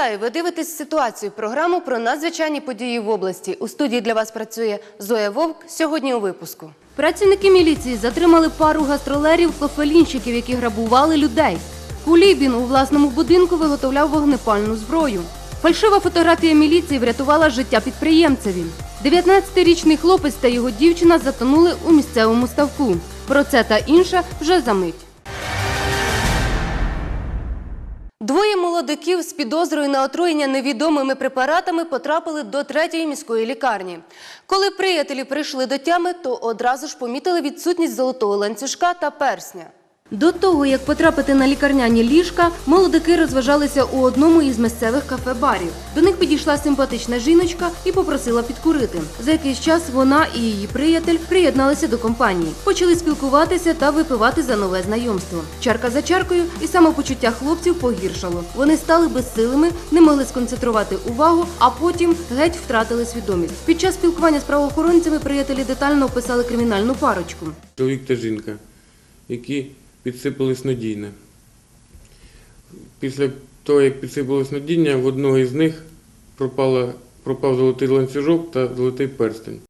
Вітаю! Ви дивитесь ситуацію. Програму про надзвичайні події в області. У студії для вас працює Зоя Вовк. Сьогодні у випуску. Працівники міліції затримали пару гастролерів кофелінщиків, які грабували людей. Кулібін у власному будинку виготовляв вогнепальну зброю. Фальшива фотографія міліції врятувала життя підприємцеві. 19-річний хлопець та його дівчина затонули у місцевому ставку. Про це та інше вже за мить. Двоє молодиків з підозрою на отруєння невідомими препаратами потрапили до третьої міської лікарні. Коли приятелі прийшли до тями, то одразу ж помітили відсутність золотого ланцюжка та персня. До того, як потрапити на лікарняні ліжка, молодики розважалися у одному із місцевих кафе-барів. До них підійшла симпатична жіночка і попросила підкурити. За якийсь час вона і її приятель приєдналися до компанії, почали спілкуватися та випивати за нове знайомство. Чарка за чаркою, і самопочуття хлопців погіршало. Вони стали безсилими, не могли сконцентрувати увагу, а потім геть втратили свідомість. Під час спілкування з правоохоронцями приятелі детально описали кримінальну парочку. чоловік та жінка, які підсипали надійне. Після того, як підсипалось надійне, в одного із них пропала, пропав золотий ланцюжок та золотий перстень.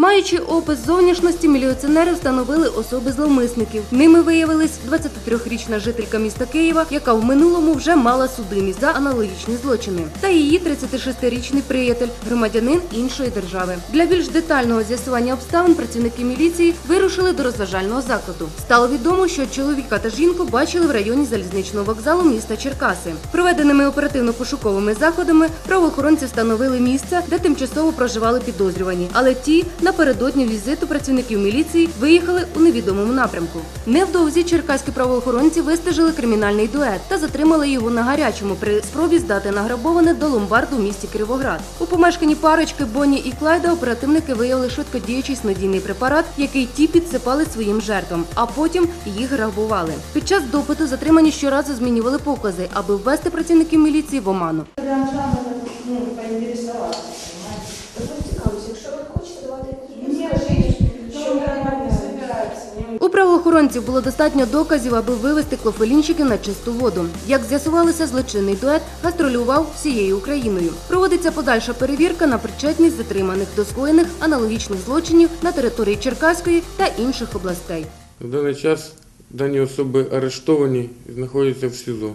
Маючи опис зовнішності, міліціонери встановили особи зловмисників. Ними виявились 23-річна жителька міста Києва, яка в минулому вже мала судимість за аналогічні злочини, та її 36-річний приятель, громадянин іншої держави. Для більш детального з'ясування обставин працівники міліції вирушили до розважального закладу. Стало відомо, що чоловіка та жінку бачили в районі залізничного вокзалу міста Черкаси. Проведеними оперативно-пошуковими заходами правоохоронці встановили місце, де тимчасово проживали підозрювані, але ті напередодні візиту працівників міліції виїхали у невідомому напрямку. Невдовзі черкаські правоохоронці вистежили кримінальний дует та затримали його на гарячому при спробі здати награбоване до ломбарду в місті Кривоград. У помешканні парочки Бонні і Клайда оперативники виявили швидкодіючий снодійний препарат, який ті підсипали своїм жертвам, а потім їх грабували. Під час допиту затримані щоразу змінювали покази, аби ввести працівників міліції в оману. Прям саме ну, поінтересуватися, понимаете? Якщо ви хочете, давайте Ні, жіночка, що нормально збирається. У правоохоронців було достатньо доказів, аби вивести клофелінщиків на чисту воду. Як з'ясувалося, злочинний дует гастролював всією Україною. Проводиться подальша перевірка на причетність затриманих до скоєних аналогічних злочинів на території Черкаської та інших областей. В даний час дані особи арештовані і знаходяться в СІЗО.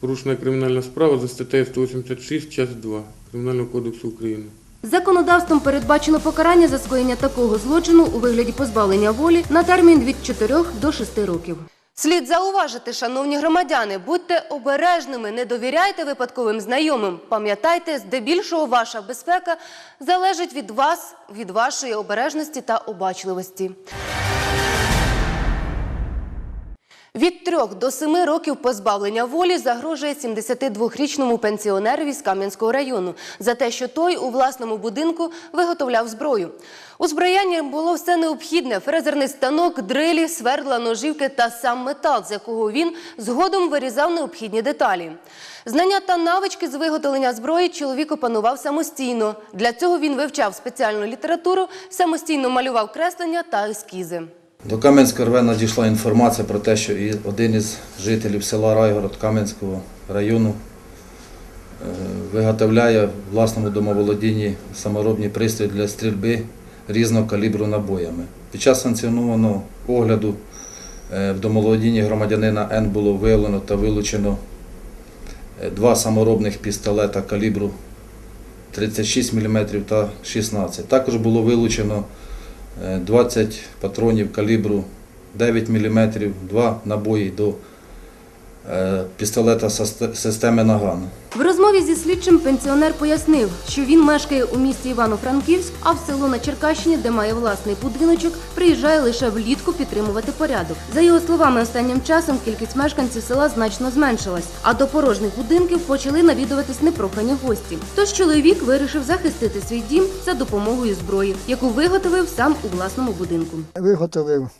Порушена кримінальна справа за статтею 186 час 2 Кримінального кодексу України. Законодавством передбачено покарання за скоєння такого злочину у вигляді позбавлення волі на термін від 4 до 6 років. Слід зауважити, шановні громадяни, будьте обережними, не довіряйте випадковим знайомим. Пам'ятайте, здебільшого ваша безпека залежить від вас, від вашої обережності та обачливості. Від трьох до семи років позбавлення волі загрожує 72-річному пенсіонерові з Кам'янського району за те, що той у власному будинку виготовляв зброю. У зброянні було все необхідне: фрезерний станок, дрилі, свердла, ножівки та сам метал, з якого він згодом вирізав необхідні деталі. Знання та навички з виготовлення зброї чоловік опанував самостійно. Для цього він вивчав спеціальну літературу, самостійно малював креслення та ескізи. До Кам'янського РВ надійшла інформація про те, що один із жителів села Райгород Кам'янського району е, виготовляє в власному домоволодінні саморобні пристрої для стрільби різного калібру набоями. Під час санкціонованого огляду е, в домоволодінні громадянина Н було виявлено та вилучено е, два саморобних пістолета калібру 36 мм та 16 Також було вилучено 20 патронів калібру 9 мм, два набої до е, пістолета системи Наган. В розмові зі слідчим пенсіонер пояснив, що він мешкає у місті Івано-Франківськ, а в село на Черкащині, де має власний будиночок, приїжджає лише влітку підтримувати порядок. За його словами, останнім часом кількість мешканців села значно зменшилась, а до порожніх будинків почали навідуватись непрохані гості. Тож чоловік вирішив захистити свій дім за допомогою зброї, яку виготовив сам у власному будинку. виготовив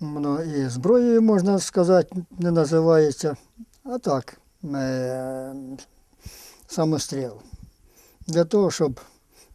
воно і зброєю, можна сказати, не називається, а так, е, самостріл. Для того, щоб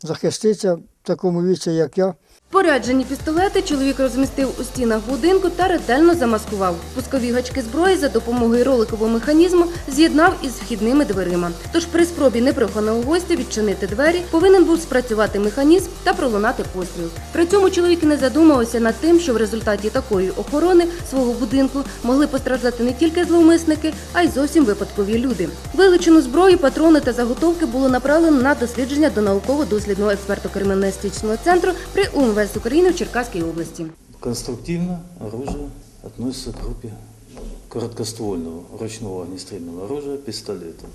захиститися в такому віці, як я, Споряджені пістолети чоловік розмістив у стінах будинку та ретельно замаскував. Пускові гачки зброї за допомогою роликового механізму з'єднав із вхідними дверима. Тож при спробі непроханого гостя відчинити двері повинен був спрацювати механізм та пролунати постріл. При цьому чоловік не задумувався над тим, що в результаті такої охорони свого будинку могли постраждати не тільки зловмисники, а й зовсім випадкові люди. Вилучену зброю, патрони та заготовки було направлено на дослідження до науково-дослідного експерто-криміналістичного центру при УМВС України в Черкаській області. Конструктивно оружие относится к группе короткоствольного ручного огнестрельного оружия пистолета.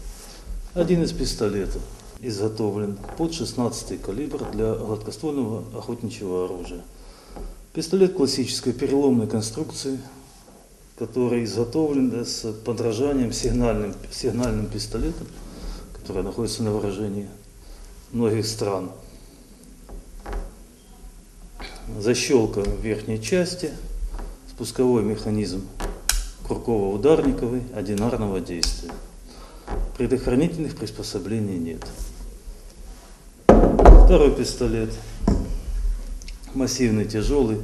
Один из пистолетов изготовлен под 16 калибр для гладкоствольного охотничьего оружия. Пистолет классической переломной конструкции, который изготовлен да, с подражанием сигнальным, сигнальным пистолетам, которые находятся на вооружении многих стран. Защелка в верхней части, спусковой механизм курково-ударниковый одинарного действия. Предохранительных приспособлений нет. Второй пистолет, массивный, тяжелый,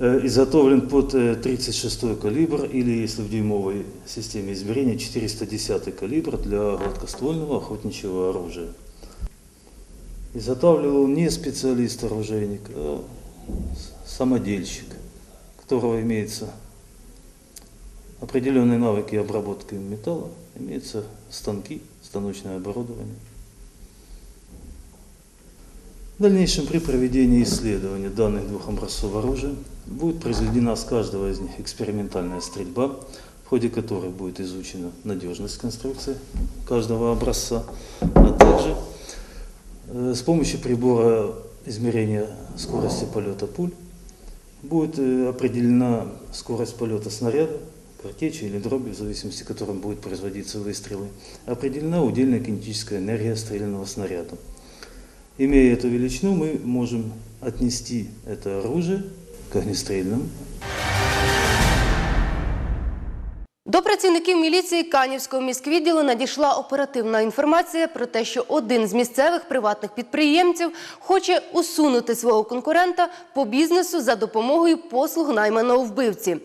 э, изготовлен под э, 36 калибр или, если в дюймовой системе измерения, 410 калибр для гладкоствольного охотничьего оружия. Изготавливал не специалист-оружейник, а самодельщик, у которого имеется определенные навыки обработки металла, имеются станки, станочное оборудование. В дальнейшем при проведении исследования данных двух образцов оружия будет произведена с каждого из них экспериментальная стрельба, в ходе которой будет изучена надежность конструкции каждого образца, а также С помощью прибора измерения скорости полета пуль будет э, определена скорость полета снаряда, картечи или дроби, в зависимости от которым будут производиться выстрелы, определена удельная кинетическая энергия стрелянного снаряда. Имея эту величину, мы можем отнести это оружие к огнестрельному До працівників міліції Канівського міськвідділу надійшла оперативна інформація про те, що один з місцевих приватних підприємців хоче усунути свого конкурента по бізнесу за допомогою послуг найманого вбивці.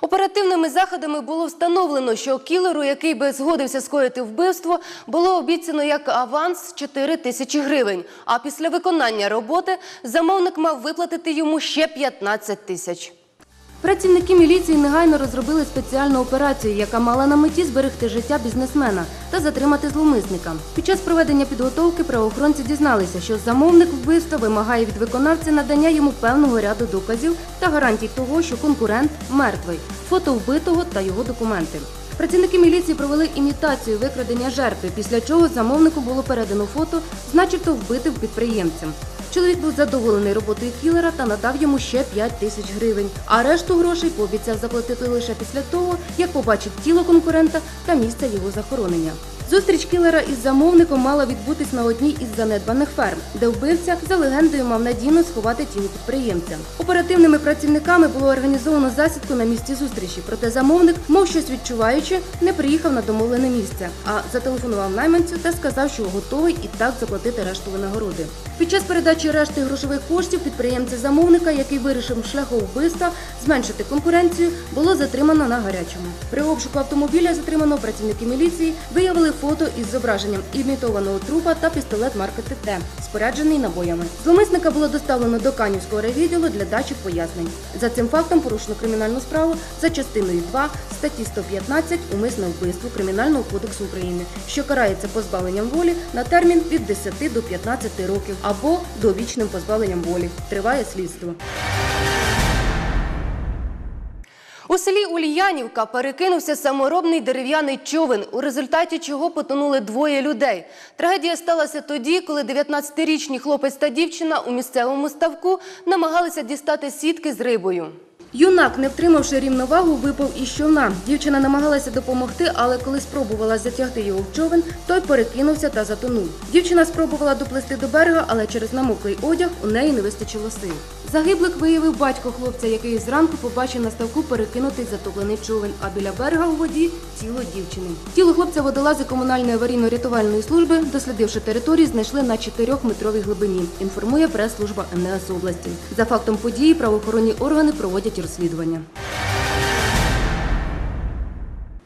Оперативними заходами було встановлено, що кілеру, який би згодився скоїти вбивство, було обіцяно як аванс 4 тисячі гривень. А після виконання роботи замовник мав виплатити йому ще 15 тисяч. Працівники міліції негайно розробили спеціальну операцію, яка мала на меті зберегти життя бізнесмена та затримати зловмисника. Під час проведення підготовки правоохоронці дізналися, що замовник вбивства вимагає від виконавця надання йому певного ряду доказів та гарантій того, що конкурент мертвий, фото вбитого та його документи. Працівники міліції провели імітацію викрадення жертви, після чого замовнику було передано фото з начебто вбитим підприємцем. Чоловік був задоволений роботою кілера та надав йому ще 5 тисяч гривень. А решту грошей пообіцяв заплатити лише після того, як побачить тіло конкурента та місце його захоронення. Зустріч кілера із замовником мала відбутись на одній із занедбаних ферм, де вбивця за легендою мав надійно сховати тіло підприємця. Оперативними працівниками було організовано засідку на місці зустрічі, проте замовник, мов щось відчуваючи, не приїхав на домовлене місце, а зателефонував найманцю та сказав, що готовий і так заплатити решту винагороди. Під час передачі решти грошових коштів підприємця замовника, який вирішив шляхом вбивства зменшити конкуренцію, було затримано на гарячому. При обшуку автомобіля затримано працівники міліції виявили фото із зображенням імітованого трупа та пістолет марки ТТ, споряджений набоями. Зловмисника було доставлено до Канівського райвідділу для дачі пояснень. За цим фактом порушено кримінальну справу за частиною 2 статті 115 умисне вбивство Кримінального кодексу України, що карається позбавленням волі на термін від 10 до 15 років або довічним позбавленням волі. Триває слідство. У селі Ульянівка перекинувся саморобний дерев'яний човен, у результаті чого потонули двоє людей. Трагедія сталася тоді, коли 19-річні хлопець та дівчина у місцевому ставку намагалися дістати сітки з рибою. Юнак, не втримавши рівновагу, випав із човна. Дівчина намагалася допомогти, але коли спробувала затягти його в човен, той перекинувся та затонув. Дівчина спробувала доплисти до берега, але через намоклий одяг у неї не вистачило сил. Загиблих виявив батько хлопця, який зранку побачив на ставку перекинутий затоплений човен, а біля берега у воді тіло дівчини. Тіло хлопця водолази комунальної аварійно-рятувальної служби, дослідивши територію, знайшли на 4-метровій глибині. Інформує прес-служба МНС області. За фактом події правоохоронні органи проводять розслідування.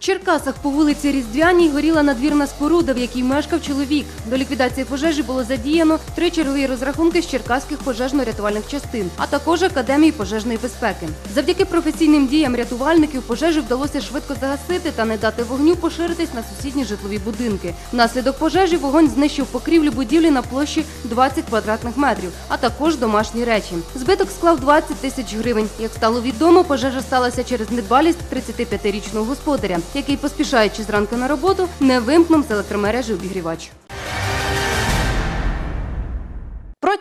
Черкасах по вулиці Різдвяній горіла надвірна споруда, в якій мешкав чоловік. До ліквідації пожежі було задіяно три чергові розрахунки з черкаських пожежно-рятувальних частин, а також академії пожежної безпеки. Завдяки професійним діям рятувальників пожежу вдалося швидко загасити та не дати вогню поширитись на сусідні житлові будинки. Внаслідок пожежі вогонь знищив покрівлю будівлі на площі 20 квадратних метрів, а також домашні речі. Збиток склав 20 тисяч гривень. Як стало відомо, пожежа сталася через недбалість 35-річного господаря, який, поспішаючи зранку на роботу, не вимкнув з електромережі обігрівач.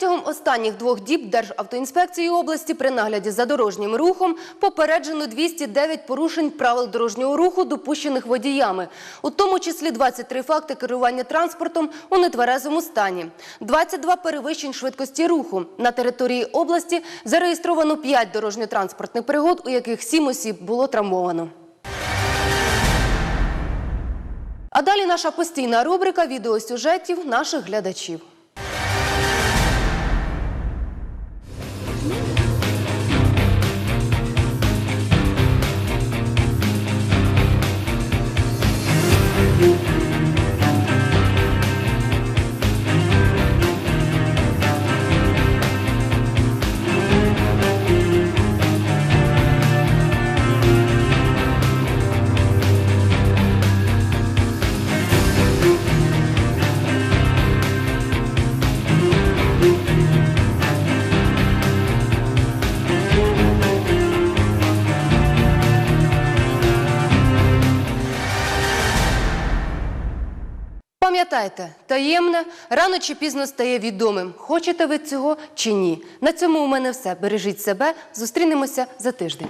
Протягом останніх двох діб Державтоінспекцією області при нагляді за дорожнім рухом попереджено 209 порушень правил дорожнього руху, допущених водіями, у тому числі 23 факти керування транспортом у нетверезому стані, 22 перевищень швидкості руху. На території області зареєстровано 5 дорожньо-транспортних пригод, у яких 7 осіб було травмовано. Далі наша постійна рубрика відеосюжетів наших глядачів. Пам'ятайте, таємне рано чи пізно стає відомим. Хочете ви цього чи ні? На цьому у мене все. Бережіть себе. Зустрінемося за тиждень.